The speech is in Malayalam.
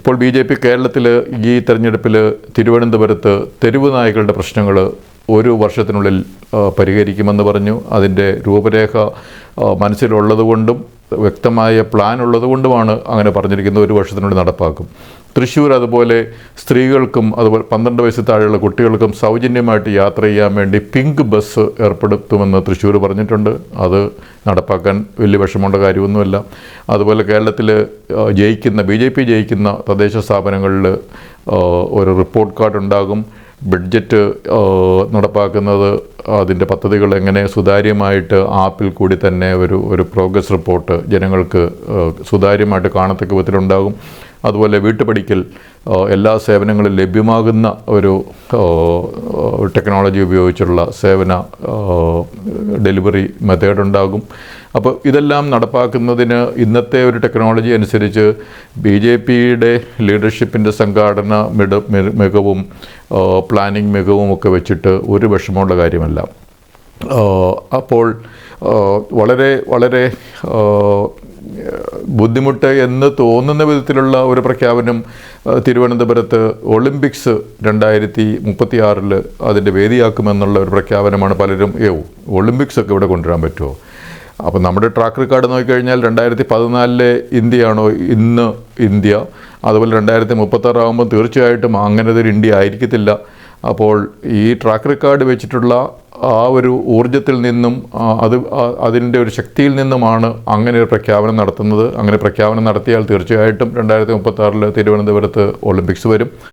ഇപ്പോൾ ബി ജെ പി കേരളത്തിൽ ഈ തെരഞ്ഞെടുപ്പിൽ തിരുവനന്തപുരത്ത് തെരുവ് നായകളുടെ പ്രശ്നങ്ങൾ ഒരു വർഷത്തിനുള്ളിൽ പരിഹരിക്കുമെന്ന് പറഞ്ഞു. അതിന്റെ രൂപരേഖ മനസ്സിലുള്ളതുകൊണ്ടും വ്യക്തമായ പ്ലാൻ ഉള്ളതുകൊണ്ടുമാണ് അങ്ങനെ പറഞ്ഞിരിക്കുന്നത്. ഒരു വർഷത്തിനുള്ളിൽ നടപ്പാക്കും. തൃശ്ശൂർ അതുപോലെ സ്ത്രീകൾക്കും അതുപോലെ പന്ത്രണ്ട് വയസ്സ് താഴെയുള്ള കുട്ടികൾക്കും സൗജന്യമായിട്ട് യാത്ര ചെയ്യാൻ വേണ്ടി പിങ്ക് ബസ് ഏർപ്പെടുത്തുമെന്ന് തൃശ്ശൂർ പറഞ്ഞിട്ടുണ്ട്. അത് നടപ്പാക്കാൻ വലിയ വിഷമമുള്ള കാര്യമൊന്നുമല്ല. അതുപോലെ കേരളത്തിൽ ജയിക്കുന്ന ബി ജയിക്കുന്ന തദ്ദേശ സ്ഥാപനങ്ങളിൽ ഒരു റിപ്പോർട്ട് കാർഡ് ഉണ്ടാകും. ബഡ്ജറ്റ് നടപ്പാക്കുന്നത് അതിന്റെ പദ്ധതികൾ എങ്ങനെ സുതാര്യമായിട്ട് ആപ്പിൽ കൂടി തന്നെ ഒരു ഒരു പ്രോഗ്രസ് റിപ്പോർട്ട് ജനങ്ങൾക്ക് സുതാര്യമായിട്ട് കാണത്തക്ക വിധത്തിലുണ്ടാകും. അതുപോലെ വീട്ടുപടിക്കൽ എല്ലാ സേവനങ്ങളും ലഭ്യമാകുന്ന ഒരു ടെക്നോളജി ഉപയോഗിച്ചുള്ള സേവന ഡെലിവറി മെത്തേഡ് ഉണ്ടാകും അപ്പോൾ ഇതെല്ലാം നടപ്പാക്കുന്നതിന് ഇന്നത്തെ ഒരു ടെക്നോളജി അനുസരിച്ച് ബി ജെ പിയുടെ ലീഡർഷിപ്പിന്റെ സംഘാടന മിട മികവും പ്ലാനിംഗ് മികവും ഒക്കെ വെച്ചിട്ട് ഒരു വിഷമമുള്ള കാര്യമല്ല. അപ്പോൾ വളരെ വളരെ ബുദ്ധിമുട്ട് എന്ന് തോന്നുന്ന വിധത്തിലുള്ള ഒരു പ്രഖ്യാപനം തിരുവനന്തപുരത്ത് ഒളിമ്പിക്സ് രണ്ടായിരത്തി മുപ്പത്തി ആറിൽ അതിന്റെ വേദിയാക്കുമെന്നുള്ള ഒരു പ്രഖ്യാപനമാണ് പലരും ഏ ഒളിമ്പിക്സ് ഒക്കെ ഇവിടെ കൊണ്ടുവരാൻ പറ്റുമോ? അപ്പോൾ നമ്മുടെ ട്രാക്ക് റെക്കോർഡ് നോക്കിക്കഴിഞ്ഞാൽ രണ്ടായിരത്തി പതിനാലിലെ ഇന്ത്യയാണോ ഇന്ന് ഇന്ത്യ? അതുപോലെ രണ്ടായിരത്തി മുപ്പത്താറാകുമ്പോൾ തീർച്ചയായിട്ടും അങ്ങനെ ഒരു ഇന്ത്യ ആയിരിക്കത്തില്ല. അപ്പോൾ ഈ ട്രാക്ക് റെക്കോർഡ് വെച്ചിട്ടുള്ള ആ ഒരു ഊർജത്തിൽ നിന്നും അത് അതിന്റെ ഒരു ശക്തിയിൽ നിന്നുമാണ് അങ്ങനെ ഒരു പ്രഖ്യാപനം നടത്തുന്നത്. അങ്ങനെ പ്രഖ്യാപനം നടത്തിയാൽ തീർച്ചയായിട്ടും രണ്ടായിരത്തി മുപ്പത്താറിൽ തിരുവനന്തപുരത്ത് ഒളിമ്പിക്സ് വരും.